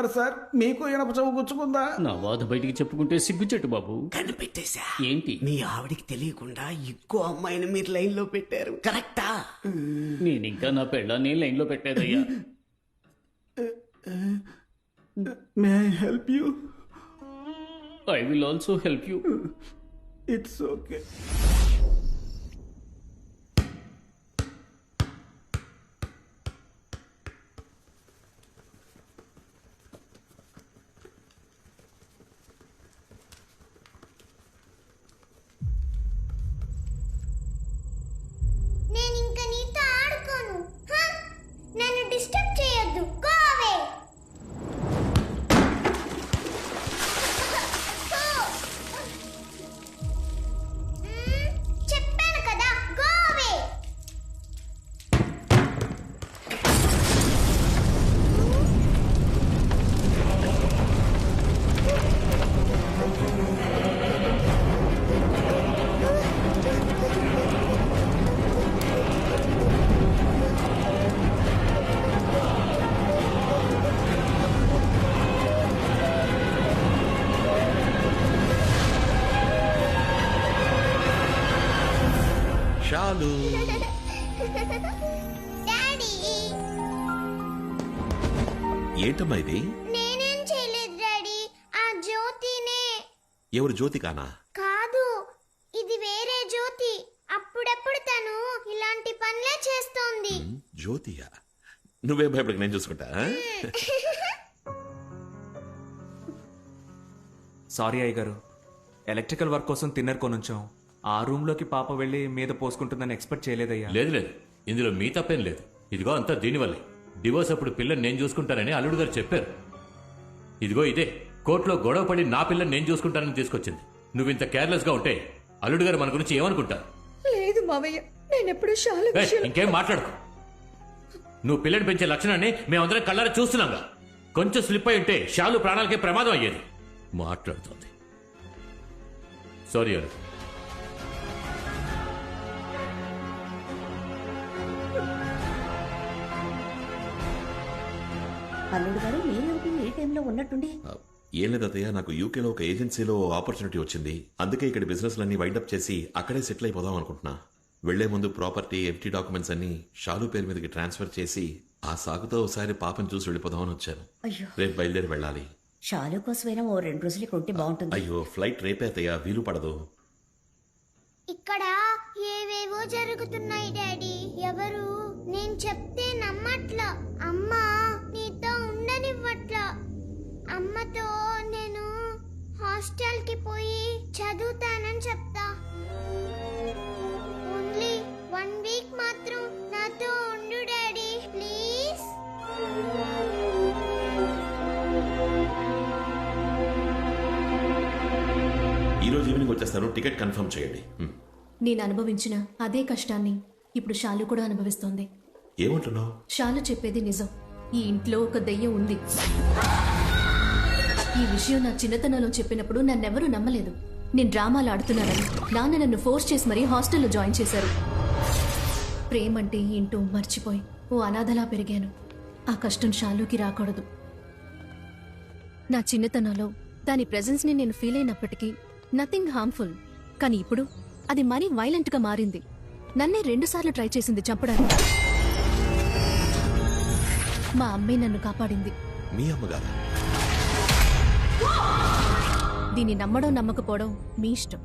ఉన్నారు సార్. మీకు ఇనప చెవు గుచ్చుకుందా? నా బాధ బయటికి చెప్పుకుంటే సిగ్గుచెట్టు బాబు. కనిపెట్టేశా? ఏంటి? మీ ఆవిడికి తెలియకుండా ఇంకో అమ్మాయిని మీరు లైన్లో పెట్టారు. కరెక్టా? నేను ఇంకా నా పెళ్ళాన్ని లైన్లో పెట్టేదయ్యా may I help you? I will also help you. It's okay. Daddy. ఏంటమ్మా ఇది? నేనేం చేయలేదు డాడీ. ఆ జ్యోతినే. ఎవరు జ్యోతికానా? కాదు ఇది వేరే జ్యోతి. అప్పుడప్పుడు తను ఇలాంటి పనులే చేస్తోంది. జ్యోతియా? నువ్వే భయపడక నేను చూసుకుంటా? సారీ అయ్య గారు ఎలక్ట్రికల్ వర్క్ కోసం తిన్నర్ కొనుంచాం. ఆ రూమ్లోకి పాప వెళ్ళి మీద పోసుకుంటుందని ఎక్స్పెక్ట్ చేయలేదయ్యా. లేదు లేదు. ఇందులో మీ తప్పేం లేదు. ఇదిగో అంతా దీనివల్లే. డివోర్స్ అప్పుడు పిల్లని నేను చూసుకుంటానని అల్లుడు గారు చెప్పారు. ఇదిగో ఇదే. కోర్టులో గొడవ పడి నా పిల్లని నేను చూసుకుంటానని తీసుకొచ్చింది. నువ్వు ఇంత కేర్లెస్గా ఉంటే అల్లుడు గారు మన గురించి ఏమనుకుంటారు? లేదు మావయ్య. నేనెప్పుడు శాల ఏయ్, విషయం ఇంకేం మాట్లాడుకో? నువ్వు పిల్లని పెంచే లక్షణాన్ని మేమందరం కళ్ళారా చూస్తున్నాంగా. కొంచెం స్లిప్ అయి ఉంటే షాలు ప్రాణాలకే ప్రమాదం అయ్యేది. మాట్లాడుతోంది. సారీ అల్లుడు. అల్లుడు గారు మీరేమిటి ఈ టైంలో ఉన్నట్టుండి? ఏం లేదు అత్తయ్య నాకు యూకేలో ఒక ఏజెన్సీలో ఆపర్చునిటీ వచ్చింది. అందుకే ఇక్కడ బిజినెస్ లన్నీ వైండప్ చేసి అక్కడే సెటిల్ అయిపోదాం అనుకుంటున్నా. వెళ్ళే ముందు ప్రాపర్టీ ఎఫ్టీ డాక్యుమెంట్స్ అన్ని షాలు పేరు మీదకి ట్రాన్స్ఫర్ చేసి ఆ సాగుతో ఒకసారి పాపని చూసి వెళ్ళిపోదామని వచ్చాను. అయ్యో. రేపు బయలుదేరి వెళ్ళాలి. షాలు కోసమైనా ఓ రెండు రోజులు ఇక్కడ ఉంటే బాగుంటుంది. అయ్యో ఫ్లైట్ రేపే అత్తయ్య వీలు పడదు. ఇక్కడ ఏవేవో జరుగుతున్నాయి డాడీ. ఎవరు? నేను చెప్తే నమ్మట్లా. అమ్మ! చదువుతానని చెప్తా. ఓన్లీ వన్ వీక్ మాత్రం నాతో ఉండు డాడీ. ప్లీజ్ ఈ రోజు ఈవినింగ్ వచ్చేస్తాను. టికెట్ కన్ఫర్మ్ చేయండి. నేను అనుభవించిన అదే కష్టాన్ని ఇప్పుడు షాలు కూడా అనుభవిస్తోంది. ఏమంటున్నావు? షాలు చెప్పేది నిజం. ఈ ఇంట్లో ఒక దెయ్యం ఉంది. ఈ విషయం నా చిన్నతనంలో చెప్పినప్పుడు నన్నెవరూ నమ్మలేదు. నేను డ్రామాలు ఆడుతున్నానని నాన్న నన్ను ఫోర్స్ చేసి మరీ హాస్టల్లో జాయిన్ చేశారు. ప్రేమంటే ఏంటో మర్చిపోయి ఓ అనాథలా పెరిగాను. ఆ కష్టం షాలూకి రాకూడదు. నా చిన్నతనంలో దాని ప్రెజెన్స్ని నేను ఫీల్ అయినప్పటికీ నథింగ్ హార్మ్ఫుల్. కానీ ఇప్పుడు అది మరీ వైలెంట్గా మారింది. నన్నే రెండుసార్లు ట్రై చేసింది చంపడానికి. మా అమ్మే నన్ను కాపాడింది. మీ అమ్మగారా? దీన్ని నమ్మడం నమ్మకపోవడం మీ ఇష్టం.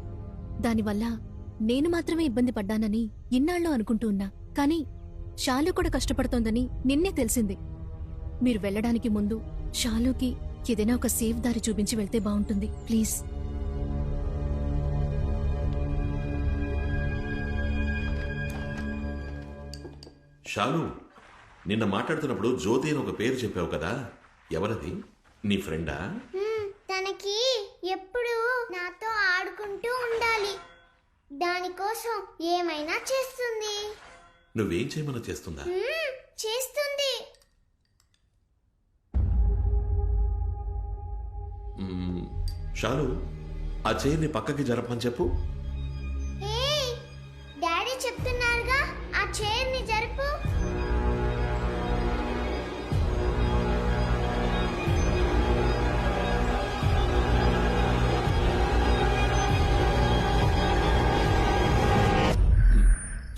దానివల్ల నేను మాత్రమే ఇబ్బంది పడ్డానని ఇన్నాళ్ళు అనుకుంటూ ఉన్నా. కానీ షాలు కూడా కష్టపడుతోందని నిన్నే తెలిసింది. మీరు వెళ్ళడానికి ముందు షాలుకి ఏదైనా ఒక సేఫ్ దారి చూపించి వెళ్తే బాగుంటుంది. ప్లీజ్. షాలు నిన్న మాట్లాడుతున్నప్పుడు జ్యోతి అని ఒక పేరు చెప్పావు కదా? ఎవరది? నీ ఫ్రెండా? ఎప్పుడు నాతో ఆడుకుంటూ ఉండాలి. దానికోసం ఏమైనా చేస్తుంది? నువ్వేం చేయమని చేస్తుందా? మ్మ్, చేస్తుంది. షాలు ఆ చైర్ని పక్కకి జరపని చెప్పు.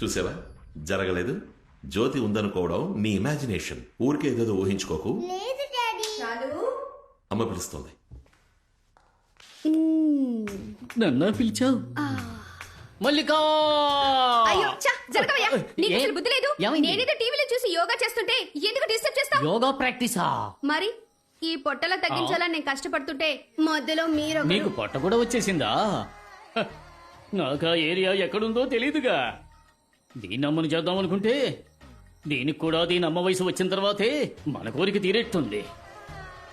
చూసావా? జరగలేదు. జ్యోతి ఉందనుకోవడం నీ ఇమాజినేషన్ ఊరికే ఏదేదో ఊహించుకోకు. లేదు డాడీ. అమ్మ పిలుస్తుంది. నన్ను పిలిచావు? మల్లికా! అయ్యో ఛ, జరగవయ్యా. నీకు ఏ? అసలు బుద్ధి లేదు. ఏమైంది? నేనేదో టీవీలో చూసి యోగా చేస్తుంటే ఎందుకు డిస్టర్బ్ చేస్తావు? యోగా ప్రాక్టీసా? మరి? ఈ పొట్టలో తగ్గించాలని నేను కష్టపడుతుంటే మధ్యలో మీరు నీకు పొట్ట కూడా వచ్చేసిందా? నాకు ఆ ఏరియా ఎక్కడుందో తెలీదుగా. దీన్ని అమ్మను చేద్దాం అనుకుంటే దీనికి కూడా దీని అమ్మ వయసు వచ్చిన తర్వాతే మన కోరిక తీరేస్తుంది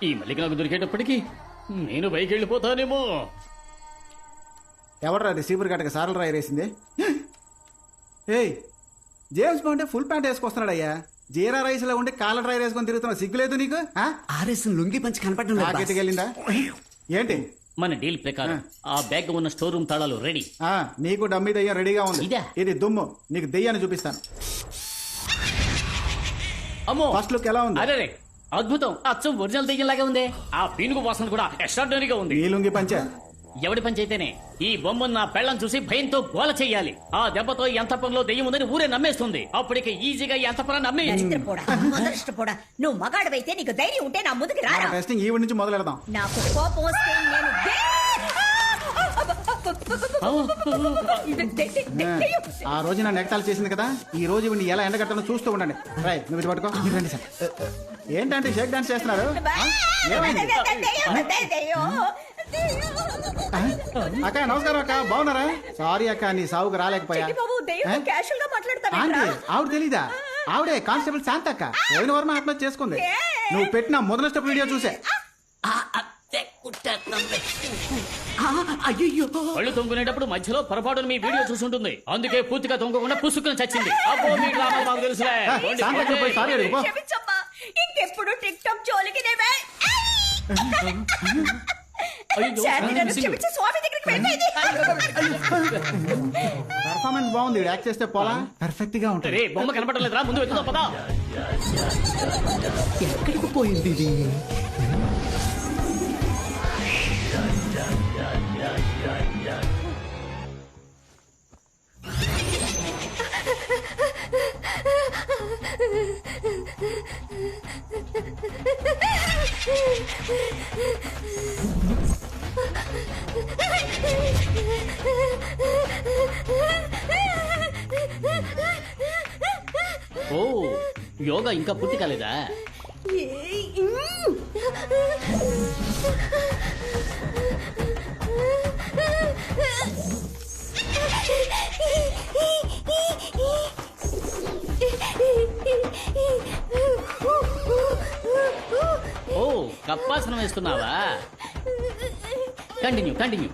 ఈ మల్లిక నాకు దొరికేటప్పటికి నేను పైకి వెళ్ళిపోతానేమో ఎవడరా రిసీవర్ గట్టక సారలు రాయి వేసింది ఏయ్ జేమ్స్ బాండ్ ఫుల్ ప్యాంట్ వేసుకొస్తున్నాడయ్యా. జీరా రైస్లో ఉండి కాలర్ డ్రై వేసుకొని తిరుగుతున్నావు సిగ్గులేదు నీకు ఆ? ఆర్ఎస్ లుంగి పంచి కనపడడం. వెళ్ళిందా? ఏంటి? మన డీల్ ప్రకారం ఆ. బ్యాగ్ ఉన్న స్టోర్ రూమ్ తాళాలు రెడీ. ఆ నీకు డమ్మీ దయ్యం రెడీగా ఉంది. ఇదా? ఇది దుమ్ము. నీకు దెయ్యాన్ని చూపిస్తాను. అమ్మో. ఫస్ట్ లుక్ ఎలా ఉంది? అరే అద్భుతం. అచ్చం ఒరిజినల్ దెయ్యంలాగా ఉంది. ఆ పీనుగు వాసన కూడా ఎక్స్ట్రాడినరీగా ఉంది. నీ లుంగి పంచా. ఎవడి పని చేతేనే ఈ బొమ్మను నా పెళ్ళం చూసి భయంతో గోల చెయ్యాలి ఆ దెబ్బతో ఎంత పనిలో దెయ్యం ఉందని ఊరే నమ్మేస్తుంది అప్పటికి ఈజీగా ఎంత పని నమ్మే దరిద్రపోడా మొదలష్టపోడా నువ్వు మగాడవైతే నీకు ధైర్యం ఉంటే నా ముందుకు రారా టెస్టింగ్ ఈ నుంచి మొదలు పెడదాం నాకు కోపం వస్తే నేను. ఆ రోజు నా నెగతాలు చేసింది కదా ఈ రోజు ఇవన్నీ ఎలా ఎండగట్టాలో చూస్తూ ఉండండి రై నువ్వు ఇది పట్టుకో రండి సార్ ఏంటంటే షేక్ డాన్స్ చేస్తున్నారు? ఏమైంది? అక్క నమస్కారం అక్క. బాగున్నారా? సారీ అక్క నీ సావుకు రాలేకపోయా. ఆంటీ? ఆవిడ తెలీదా? ఆవిడే కానిస్టేబుల్ శాంత అక్క. పోయిన వర్మ ఆత్మహత్య చేసుకుంది. నువ్వు పెట్టిన మొదల స్టెప్ వీడియో చూసే. అయ్యయ్యో! కళ్ళు తొంగునేటప్పుడు మధ్యలో పొరపాటున మీ వీడియో చూసుంటుంది. అందుకే పూర్తిగా తొంగకుండా పుసుకుని చచ్చింది. అబ్బో మీ డ్రామాలు మాకు తెలుసులే. ఇంకెప్పుడు టిక్ టాక్ జోలికి క్షమించి స్వామి దగ్గరికి వెళ్ళిపోయింది. పర్ఫార్మెన్స్ బాగుంది యాక్ట్ చేస్తే పోలా? పర్ఫెక్ట్గా ఉంటుంది. రే బొమ్మ కనపడలేదురా ముందు వెతుకుదాం పదా. ఎక్కడికి పోయింది ఇది? యోగా ఇంకా పూర్తి కాలేదా? ఓ కప్పాసనం వేస్తున్నావా? Continue continue.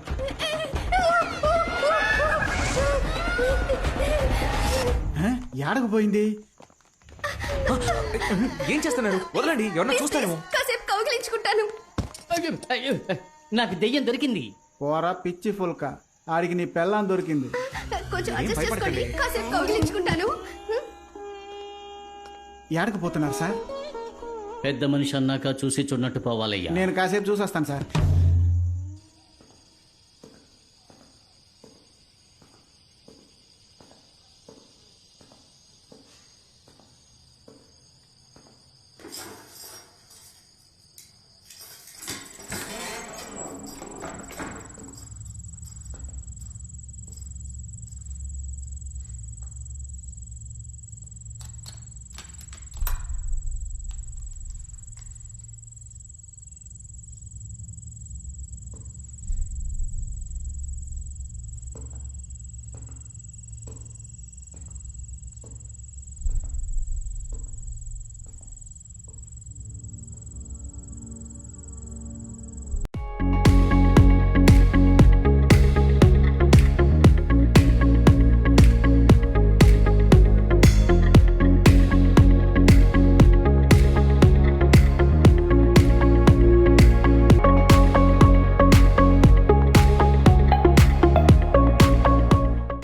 ఏడకపోయింది ఏం చేస్తున్నారు? వదలండి ఎవరన్నా చూస్తారేమో. కాసేపు కౌగిలించుకుంటాను. అయ్యో, అయ్యో, నాకు దెయ్యం దొరికింది. పోరా పిచ్చి ఫుల్క. ఆడికి నీ పెళ్ళాం దొరికింది. కొంచెం అడ్జస్ట్ చేసుకోండి. కాసేపు కౌగిలించుకుంటాను. యాడకు పోతున్నారు సార్? పెద్ద మనిషి అన్నాక చూసి చూడనట్టు పోవాలయ్యా. నేను కాసేపు చూసి వస్తాను సార్.